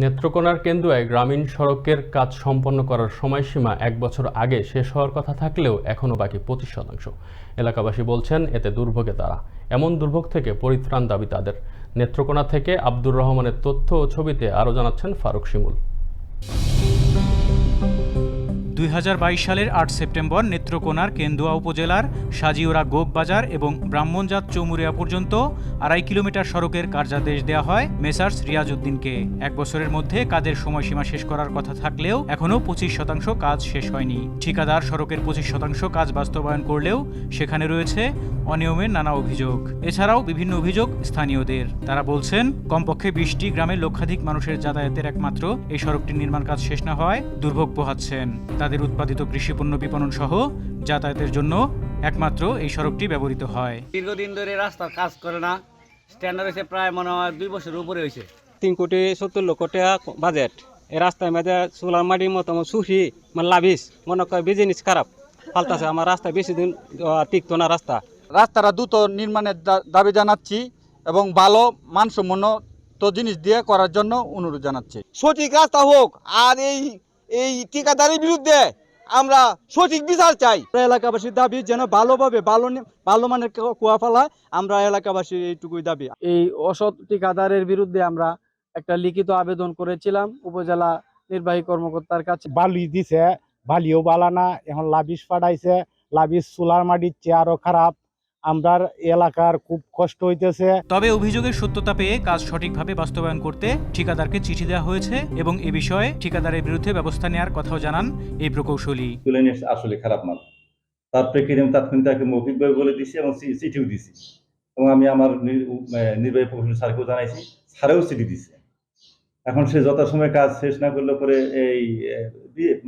নেত্রকোনার কেন্দুয়ায় গ্রামীণ সড়কের কাজ সম্পন্ন করার সময়সীমা এক বছর আগে শেষ হওয়ার কথা থাকলেও এখনও বাকি পঁচিশ শতাংশ। এলাকাবাসী বলছেন, এতে দুর্ভোগে তারা। এমন দুর্ভোগ থেকে পরিত্রাণ দাবি তাদের। নেত্রকোনা থেকে আব্দুর রহমানের তথ্য ও ছবিতে আরও জানাচ্ছেন ফারুক শিমুল। দুই হাজার বাইশ সালের আট সেপ্টেম্বর নেত্রকোনার কেন্দুয়া উপজেলার সাজিওরা গোগ বাজার এবং ব্রাহ্মণজাত চৌমুরিয়া পর্যন্ত আড়াই কিলোমিটার সড়কের কার্যাদেশ দেওয়া হয় মেসার্স রিয়াজউদ্দিনকে। এক বছরের মধ্যে কাজের সময়সীমা শেষ করার কথা থাকলেও এখনও পঁচিশ শতাংশ কাজ শেষ হয়নি। ঠিকাদার সড়কের পঁচিশ শতাংশ কাজ বাস্তবায়ন করলেও সেখানে রয়েছে অনিয়মের নানা অভিযোগ। এছাড়াও বিভিন্ন অভিযোগ স্থানীয়দের। তারা বলছেন, কমপক্ষে বিশটি গ্রামের লক্ষাধিক মানুষের যাতায়াতের একমাত্র এই সড়কটির নির্মাণ কাজ শেষ না হওয়ায় দুর্ভোগ পোহাচ্ছেন। তাদের উৎপাদিত কৃষিপণ্য বিপণন সহ যাতায়াতের জন্য একমাত্র এই সড়কটি ব্যবহৃত হয়। দীর্ঘদিন ধরে রাস্তার কাজ করে না স্ট্যান্ডার্ড হয়েছে প্রায় মনে হয় দুই বছরের উপরে হয়েছে। তিন কোটি সত্তর লক্ষ টাকা বাজেট। এই রাস্তার মধ্যে সোলার মাটির মতো আমার সুখি মানে লাভিস মনে করে বিজনেস খারাপ। ফালতাছে আমার রাস্তা বেশি দিন টিকতো না রাস্তা। রাস্তাটা দ্রুত নির্মাণের দাবি জানাচ্ছি এবং ভালো মানসম্মত জিনিস দিয়ে করার জন্য অনুরোধ জানাচ্ছি। সঠিক রাস্তা হোক আর এই এই ঠিকাদারের বিরুদ্ধে আমরা সঠিক বিচার চাই। এলাকাবাসীর দাবি যেন ভালোভাবে ভালো ভালো মানের কুয়া ফেলায় আমরা এলাকাবাসীর এইটুকুই দাবি। এই অসৎ ঠিকাদারের বিরুদ্ধে আমরা একটা লিখিত আবেদন করেছিলাম উপজেলা নির্বাহী কর্মকর্তার কাছে। বালি দিছে বালিও বালানা এখন লাবিস ফাটাইছে লাবিস সোলার মাটির চেয়ারও খারাপ। আমরার এলাকার খুব কষ্ট হইতেছে। তবে অভিযোগের সত্যতা পেয়ে কাজ সঠিকভাবে বাস্তবায়ন করতে ঠিকাদারকে চিঠি দেওয়া হয়েছে এবং এ বিষয়ে ঠিকাদারের বিরুদ্ধে ব্যবস্থা নেওয়ার কথাও জানান এই প্রকৌশলী। তুলে নিয়ে আসলে খারাপ মাল। তার প্রেক্ষিতে আমি তাৎক্ষণিক তাকে মৌখিকভাবে বলে দিছি এবং চিঠিও দিছি। এবং আমি আমার নির্বাহী প্রকৌশলী স্যারকেও জানাইছি স্যারেও চিঠি দিছে। এখন সে যথাসময়ে কাজ শেষ না করলে পরে এই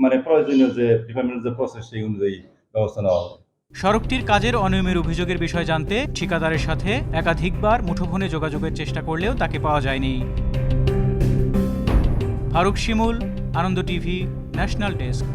মানে প্রয়োজনীয় যে ডিপার্টমেন্টের যে প্রসেস সেই অনুযায়ী ব্যবস্থা নেওয়া হবে। সড়কটির কাজের অনিয়মের অভিযোগের বিষয় জানতে ঠিকাদারের সাথে একাধিকবার মুঠোফোনে যোগাযোগের চেষ্টা করলেও তাকে পাওয়া যায়নি। Faruk Shimul, Ananda TV, national desk.